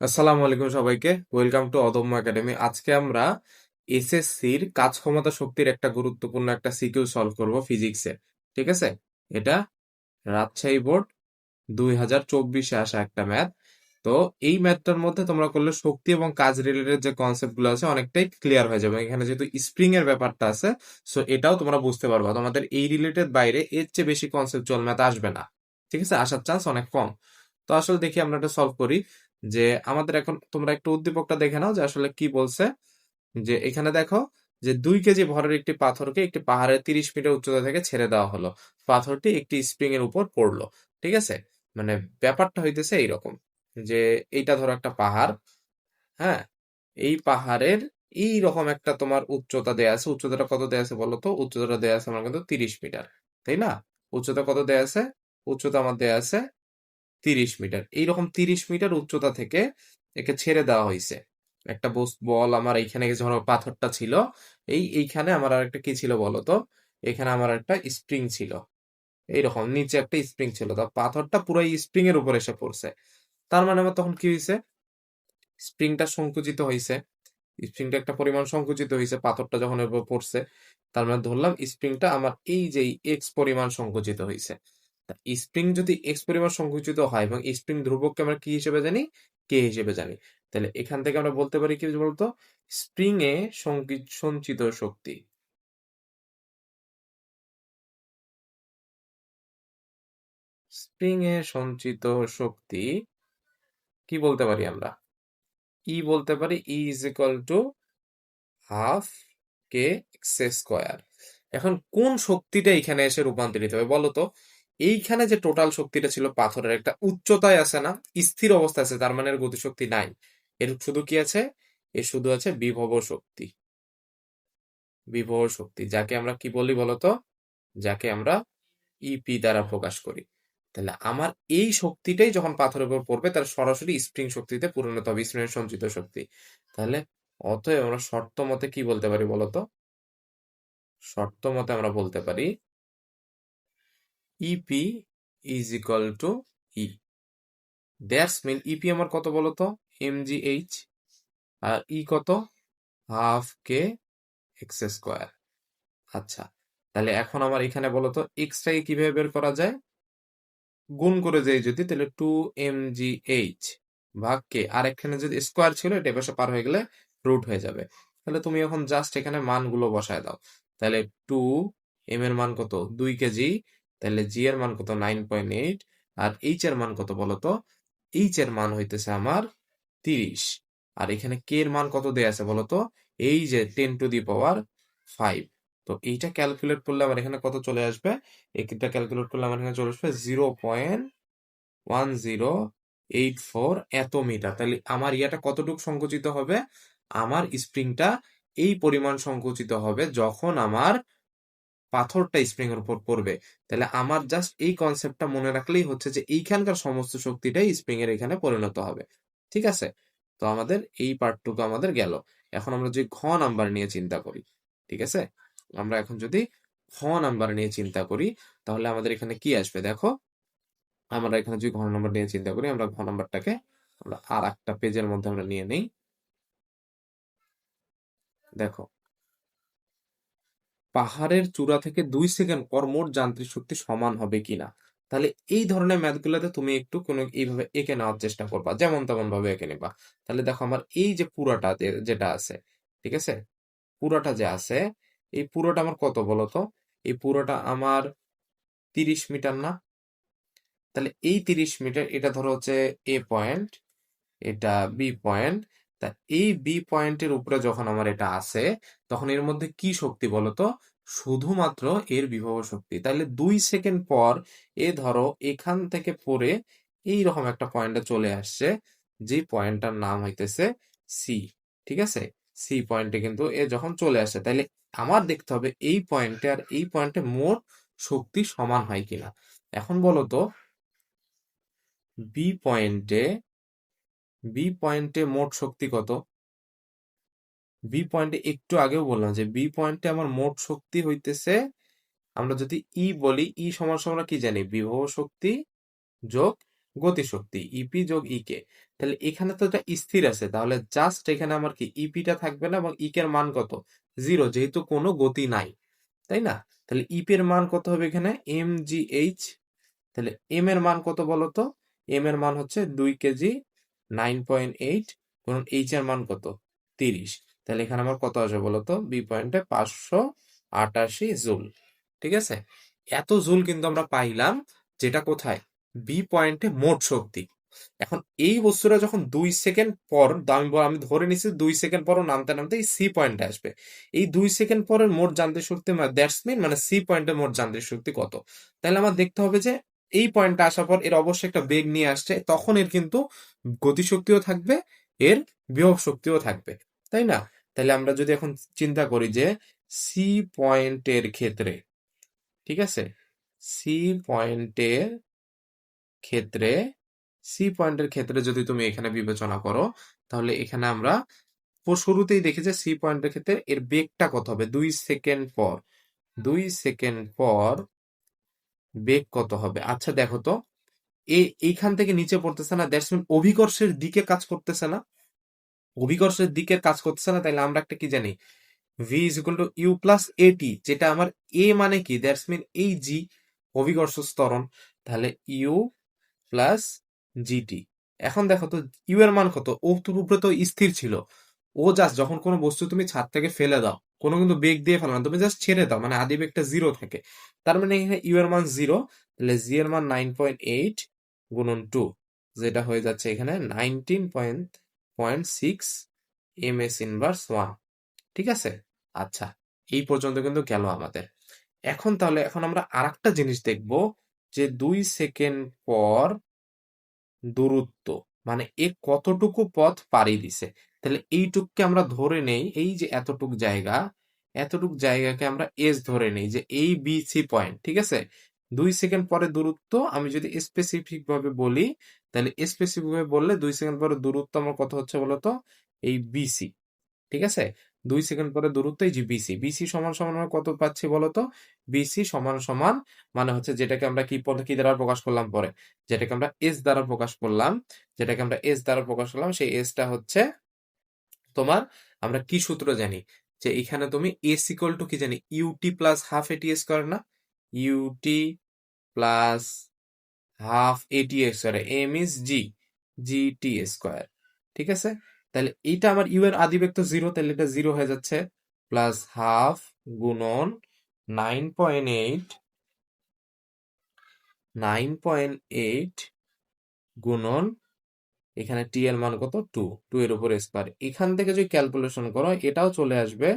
আসসালামু আলাইকুম সবাইকে। ওয়েলকাম টু অদম্য একাডেমি আজকে আমরা এসএসসির কাজ ক্ষমতা শক্তির একটা গুরুত্বপূর্ণ একটা সিকিউ সলভ করব ফিজিক্সের ঠিক আছে? এটা রাজশাহী বোর্ড দুই হাজার চব্বিশে আসা একটা ম্যাথ। তো এই ম্যাথটার মধ্যে তোমরা করলে শক্তি এবং কাজ রিলেটেড যে কনসেপ্টগুলো আছে অনেকটাই ক্লিয়ার হয়ে যাবে। এখানে যেহেতু স্প্রিং এর ব্যাপারটা আছে সো এটাও তোমরা বুঝতে পারবা। তোমাদের এই রিলেটেড বাইরে এর চেয়ে বেশি কনসেপচুয়াল ম্যাথ আসবে না। ঠিক আছে? আসার চান্স অনেক কম। তো আসলে দেখি আমরা এটা সলভ করি। যে আমাদের এখন তোমরা একটু উদ্দীপকটা দেখে নাও যে আসলে কি বলছে। যে এখানে দেখো যে দুই কেজি ভরের একটি পাথরকে একটি পাহাড়ের তিরিশ মিটার উচ্চতা থেকে ছেড়ে দেওয়া হলো। পাথরটি একটি স্প্রিং এর উপর পড়ল, ঠিক আছে? মানে ব্যাপারটা হইতেছে এইরকম যে এইটা ধরো একটা পাহাড় হ্যাঁ? এই পাহাড়ের এই রকম একটা তোমার উচ্চতা দেয়া আছে। উচ্চতাটা কত দেয়া আছে বলো তো উচ্চতাটা দেয়া আছে আমার কিন্তু তিরিশ মিটার, তাই না? উচ্চতা কত দেয়া আছে? উচ্চতা আমার দেয়া আছে তিরিশ মিটার। এইরকম তিরিশ মিটার উচ্চতা থেকে একে ছেড়ে দেওয়া হয়েছে একটা বল আমার এইখানে যখন পাথরটা ছিল। এই এইখানে আমার আর একটা কি ছিল বলতো এখানে আমার একটা স্প্রিং ছিল। এইরকম নিচে একটা স্প্রিং ছিল। তো পাথরটা পুরো স্প্রিং এর উপর এসে পড়ছে। তার মানে আমার তখন কি হয়েছে স্প্রিংটা সংকুচিত হয়েছে স্প্রিংটা একটা পরিমাণ সংকুচিত হয়েছে পাথরটা যখন এর উপর পড়ছে। তার মানে ধরলাম স্প্রিংটা আমার এই যে এক্স পরিমাণ সংকুচিত হয়েছে স্প্রিং যদি এক্স পরিমাণ সংকুচিত হয় এবং স্প্রিং ধ্রুবককে আমরা কি হিসেবে জানি? কে হিসেবে জানি। তাহলে এখান থেকে আমরা বলতে পারি কি বলতো? স্প্রিং এ সঞ্চিত শক্তি। স্প্রিং এ সঞ্চিত শক্তি কি বলতে পারি আমরা? ই বলতে পারি E is equal to half k x square এখন কোন শক্তিটা এখানে এসে রূপান্তরিত হবে বলো তো? এইখানে যে টোটাল শক্তিটা ছিল পাথরের একটা উচ্চতায় আছে না, স্থির অবস্থা আছে, তার মানে গতিশক্তি নাই। এর শুধু কি আছে? এর শুধু আছে বিভব শক্তি। বিভব শক্তি, যাকে আমরা কি বলি বলতো? যাকে আমরা ইপি দ্বারা প্রকাশ করি। তাহলে আমার এই শক্তিটাই যখন পাথরের উপর পড়বে তার সরাসরি স্প্রিং শক্তিতে পরিণত হবে, স্প্রিং সঞ্চিত শক্তি। তাহলে অতএব আমরা শর্ত মতে কি বলতে পারি বলতো? শর্ত মতে আমরা বলতে পারি EP is equal to E that's mean EP আমার কত বলতো? এম জি এইচ আর ই কত? হাফ কে এক্স স্কোয়ার আচ্ছা তাহলে এখন আমার এখানে বলতো এক্সটাকে কীভাবে বের করা যায়? গুণ করে যাই যদি, তাহলে টু এম জি এইচ ভাগ কে আর এখানে যদি স্কোয়ার ছিল, এটা বসে পার হয়ে গেলে রুট হয়ে যাবে। তাহলে তুমি এখন জাস্ট এখানে মানগুলো বসায় দাও। তাহলে টু এম এর মান কত? দুই কেজি তাহলে জি এর মান কত? নাইন পয়েন্ট এইট আর এইচ এর মান কত বলতো? এইচ এর মান হইতেছে আমার তিরিশ। আর এখানে কে এর মান কত দেয়া আছে বলতো? এই যে ten to the power five তো এইটা ক্যালকুলেট করলে আমার এখানে কত চলে আসবে? এটা ক্যালকুলেট করলে আমার এখানে চলে আসবে zero point one zero eight four এত মিটার। তাহলে আমার ইয়াটা কতটুকু সংকুচিত হবে? আমার স্প্রিংটা এই পরিমাণ সংকুচিত হবে যখন আমার পাথরটা স্প্রিং এর উপর পড়বে। তাহলে আমার জাস্ট এই কনসেপ্টটা মনে রাখলেই হচ্ছে যে এইখানকার সমস্ত শক্তিটাই স্প্রিং এর এখানে পরিণত হবে। ঠিক আছে? তো আমাদের এই পার্টটুকু আমাদের গেল। এখন আমরা যদি ঘ নাম্বার নিয়ে চিন্তা করি, ঠিক আছে? আমরা এখন যদি ঘ নাম্বার নিয়ে চিন্তা করি, তাহলে আমাদের এখানে কি আসবে? দেখো, আমরা এখানে যদি ঘ নাম্বার নিয়ে চিন্তা করি, আমরা ঘ নাম্বারটাকে আমরা আর একটা পেজের মধ্যে আমরা নিয়ে নেই। দেখো পাহাড়ের চূড়া থেকে দুই সেকেন্ড পর মোট যান্ত্রিক শক্তি সমান হবে কিনা? তাহলে এই ধরনের ম্যাথগুলোতে তুমি একটু কোনো এইভাবে এঁকে নেওয়ার চেষ্টা করবা, যেমন তেমন ভাবে এঁকে নেবা। তাহলে দেখো আমার এই যে পুরাটা যেটা আছে, ঠিক আছে? পুরাটা যে আছে, এই পুরোটা আমার কত বলতো? এই পুরোটা আমার তিরিশ মিটার না? তাহলে এই তিরিশ মিটার, এটা ধরো হচ্ছে এ পয়েন্ট, এটা বি পয়েন্ট তা এই বি পয়েন্টের উপরে যখন আমার এটা আসে, তখন এর মধ্যে কি শক্তি বলতো? শুধুমাত্র এর বিভব শক্তি। তাহলে দুই সেকেন্ড পর এ ধরো এখান থেকে পরে এই রকম একটা পয়েন্টে চলে আসছে, যে পয়েন্টটার নাম হইতেছে সি ঠিক আছে? সি পয়েন্টে কিন্তু এ যখন চলে আসে তাহলে আমার দেখতে হবে এই পয়েন্টে আর এই পয়েন্টে মোট শক্তি সমান হয় কিনা। এখন বলো তো বি পয়েন্টে বি পয়েন্টে মোট শক্তি কত? বি পয়েন্টে একটু আগেও বললাম যে বি পয়েন্টে আমার মোট শক্তি হইতেছে, আমরা যদি ই বলি ই সমান সমান কি জানি? বিভব শক্তি যোগ গতিশক্তি ইপি যোগ ইকে তাহলে এখানে তো এটা স্থির আছে, তাহলে জাস্ট এখানে আমার কি ইপিটা থাকবে না এবং ইকের মান কত? জিরো যেহেতু কোনো গতি নাই, তাই না? তাহলে ইপি এর মান কত হবে এখানে? এম জি এইচ তাহলে এম এর মান কত বলতো? এম এর মান হচ্ছে দুই KG nine point eight H এর মান কত? তিরিশ। তাহলে এখানে আমার কত আসবে বলতো বি পয়েন্টে পাঁচশো আটাশি জুল। ঠিক আছে? এত জুল কিন্তু আমরা পাইলাম যেটা কোথায়? বি পয়েন্টে মোট শক্তি। এখন এই বস্তুটা যখন দুই সেকেন্ড পর আমি আমি ধরে নিচ্ছি দুই সেকেন্ড পর ও নামতে নামতে এই সি পয়েন্টে আসবে। এই দুই সেকেন্ড পরের মোট যান্ত্রিক শক্তি দ্যাটস মিন মানে সি পয়েন্টের মোট যান্ত্রিক শক্তি কত? তাহলে আমার দেখতে হবে যে এই পয়েন্টটা আসার পর এর অবশ্যই একটা বেগ নিয়ে আসছে, তখন এর কিন্তু গতিশক্তিও থাকবে, এর বিভব শক্তিও থাকবে, তাই না? তাহলে আমরা যদি এখন চিন্তা করি যে সি পয়েন্টের ক্ষেত্রে, ঠিক আছে? সি পয়েন্টের ক্ষেত্রে সি পয়েন্টের ক্ষেত্রে যদি তুমি এখানে বিবেচনা করো, তাহলে এখানে আমরা শুরুতেই দেখি যে সি পয়েন্টের ক্ষেত্রে এর বেগটা কত হবে? দুই সেকেন্ড পর, দুই সেকেন্ড পর বেগ কত হবে? আচ্ছা দেখো তো। এইখান থেকে নিচে পড়তেছে না দ্যাটস মিন অভিকর্ষের দিকে কাজ করতেছে না। অভিকর্ষের দিকে কাজ করতেছে না, তাইলে আমরা একটা কি জানি? V is equal to U plus AT যেটা আমার এ মানে কি? দ্যাটস মিন এই জি অভিকর্ষ স্তরণ তাহলে ইউ প্লাস জিটি এখন দেখো তো ইউ এর মান কত? ও উপরে তো স্থির ছিল। ও জাস্ট যখন কোনো বস্তু তুমি ছাদ থেকে ফেলে দাও, কোনো কিন্তু বেগ দিয়ে ফেলো না, তুমি জাস্ট ছেড়ে দাও মানে আদি বেগটা জিরো থাকে। তার মানে এখানে ইউ এর মান জিরো তাহলে জি এর মান নাইন পয়েন্ট এইট গুণন টু যেটা হয়ে যাচ্ছে এখানে nineteen point point six M S inverse one ঠিক আছে? আচ্ছা এই পর্যন্ত কিন্তু গেল আমাদের। এখন তাহলে, এখন আমরা আর একটা জিনিস দেখব, যে দুই সেকেন্ড পর দূরত্ব মানে এ কতটুকু পথ পাড়ি দিছে। তাহলে এইটুককে আমরা ধরে নেই, এই যে এতটুক জায়গা, এতটুক জায়গাকে আমরা এস ধরে নেই, যে এই বি সি পয়েন্ট ঠিক আছে? দুই সেকেন্ড পরে দূরত্ব, আমি যদি স্পেসিফিক ভাবে বলি, তাহলে স্পেসিফিক ভাবে বললে দুই সেকেন্ড পরে দূরত্ব আমার কত হচ্ছে বলতো? এই বিসি ঠিক আছে? দুই সেকেন্ড পরে দূরত্ব এই যে বিসি বিসি সমান সমান আমরা কত পাচ্ছি বলতো? বিসি সমান সমান মানে হচ্ছে যেটাকে আমরা কি কি দ্বারা প্রকাশ করলাম পরে? যেটাকে আমরা এস দ্বারা প্রকাশ করলাম, যেটাকে আমরা এস দ্বারা প্রকাশ করলাম, সেই এসটা হচ্ছে তোমার, আমরা কি সূত্র জানি? যে এখানে তুমি এস ইকুয়াল টু কি জানি? UT plus half AT square না? UT plus half AT square M is G G T square ঠিক আছে? তাহলে এটা আমার ইউ এর আদি ভেক্টর জিরো তাহলে এটা জিরো হয়ে যাচ্ছে। প্লাস হাফ গুণন nine point eight nine point eight গুণন এখানে টি এর মান কত? টু টু এর উপর স্কোয়ার এখান থেকে যদি ক্যালকুলেশন করো, এটাও চলে আসবে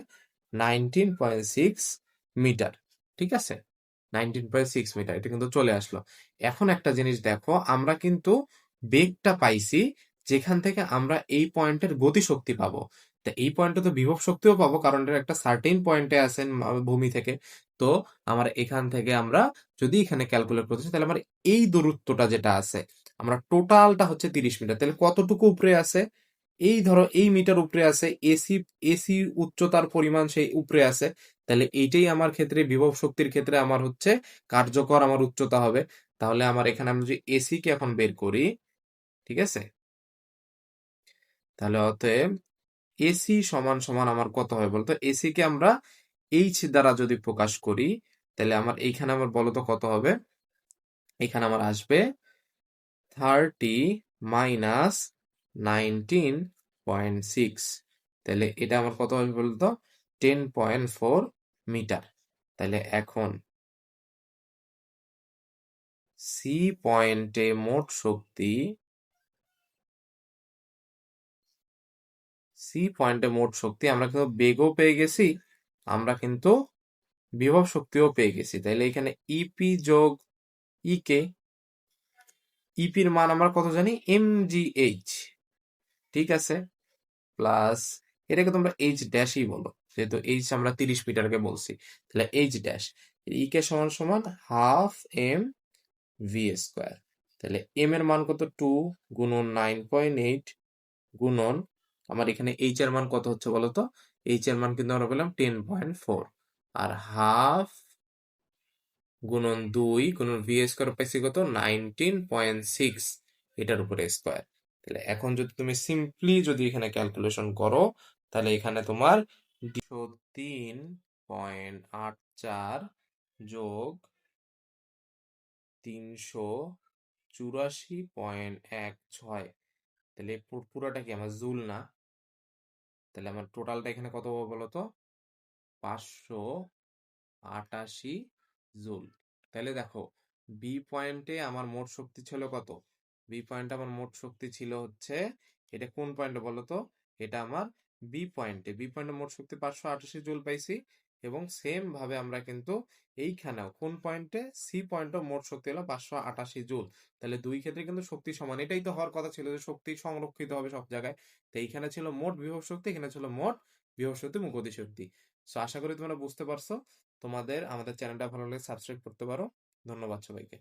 নাইনটিন পয়েন্ট সিক্স মিটার ঠিক আছে? নাইনটিন পয়েন্ট সিক্স মিটার এটা কিন্তু চলে আসলো। এখন একটা জিনিস দেখো, আমরা কিন্তু বেগটা পাইছি যেখান থেকে আমরা এই পয়েন্টের গতিশক্তি পাবো। তা এই পয়েন্টে তো বিভব শক্তিও পাবো, কারণ এটা একটা সার্টেন পয়েন্টে আছেন ভূমি থেকে। তো আমার এখান থেকে আমরা যদি এখানে ক্যালকুলেট করতে তাহলে আমার এই দূরত্বটা যেটা আছে আমরা টোটালটা হচ্ছে তিরিশ মিটার। তাহলে কতটুকু উপরে আছে? এই ধরো, এই মিটার উপরে আছে, এসি এসি উচ্চতার পরিমাণ সেই উপরে আছে। তাহলে এইটাই আমার ক্ষেত্রে, বিভব শক্তির ক্ষেত্রে আমার হচ্ছে কার্যকর, আমার উচ্চতা হবে। তাহলে আমার এখানে আমি যদি এসি কে এখন বের করি, ঠিক আছে? তাহলে অতএব এসি সমান সমান আমার কত হবে বলতো? এসি কে আমরা এইচ দ্বারা যদি প্রকাশ করি, তাহলে আমার এইখানে আমার বলতো কত হবে? এখানে আমার আসবে thirty minus nineteen point six. তাহলে এটা আমার কত হবে বলতো? Ten point four metre. তাহলে এখন সি পয়েন্টে মোট শক্তি সি পয়েন্টে মোট শক্তি আমরা কিন্তু বেগও পেয়ে গেছি, আমরা কিন্তু বিভব শক্তিও পেয়ে গেছি। তাহলে এখানে ইপি যোগ ইকে ইপির মান আমরা কত জানি? এম জি এইচ ঠিক আছে? প্লাস এটাকে তোমরা এইচ ড্যাশই বলো, যেহেতু এইচ আমরা তিরিশ মিটারকে বলছি, তাহলে এইচ ড্যাশ ইকে সমান সমান হাফ এম ভি স্কোয়ার তাহলে এম এর মান কত? টু গুণন নাইন পয়েন্ট এইট গুণন, আমার এখানে এইচ এর মান কত হচ্ছে বলতো? এইচ এর মান কিন্তু আমরা পেলাম টেন পয়েন্ট ফোর আর হাফ গুণন দুই গুণন ভি স্কোয়ার পাইছি কত? নাইনটিন পয়েন্ট সিক্স এটার উপরে স্কোয়ার তাহলে এখন যদি তুমি সিম্পলি যদি এখানে ক্যালকুলেশন করো, তাহলে এখানে তোমার দুশো তিন পয়েন্ট আট চার যোগ তিনশো চুরাশি পয়েন্ট এক ছয়। তাহলে পুরোটা কি আমার জুল না? তাহলে আমার টোটালটা এখানে কত হবে বলো তো পাঁচশো আটাশি জুল। তাহলে দেখো বি পয়েন্টে আমার মোট শক্তি ছিল কত? বি পয়েন্টে আমার মোট শক্তি ছিল হচ্ছে, এটা কোন পয়েন্টে বলো তো? এটা আমার বি পয়েন্টে বি পয়েন্টে মোট শক্তি পাঁচশো আটাশি জুল পাইছি এবং সেম ভাবে আমরা কিন্তু এইখানেও কোন পয়েন্টে সি পয়েন্টে মোট শক্তি হলো পাঁচশো আটাশি জুল। তাহলে দুই ক্ষেত্রে কিন্তু শক্তি সমান। এটাই তো হওয়ার কথা ছিল যে শক্তি সংরক্ষিত হবে সব জায়গায়। তো এইখানে ছিল মোট বিভব শক্তি, এখানে ছিল মোট বিভব শক্তি মুখতি শক্তি। সো আশা করি তোমরা বুঝতে পারছ। তোমাদের আমাদের চ্যানেলটা ভালো লাগে সাবস্ক্রাইব করতে পারো। ধন্যবাদ সবাইকে।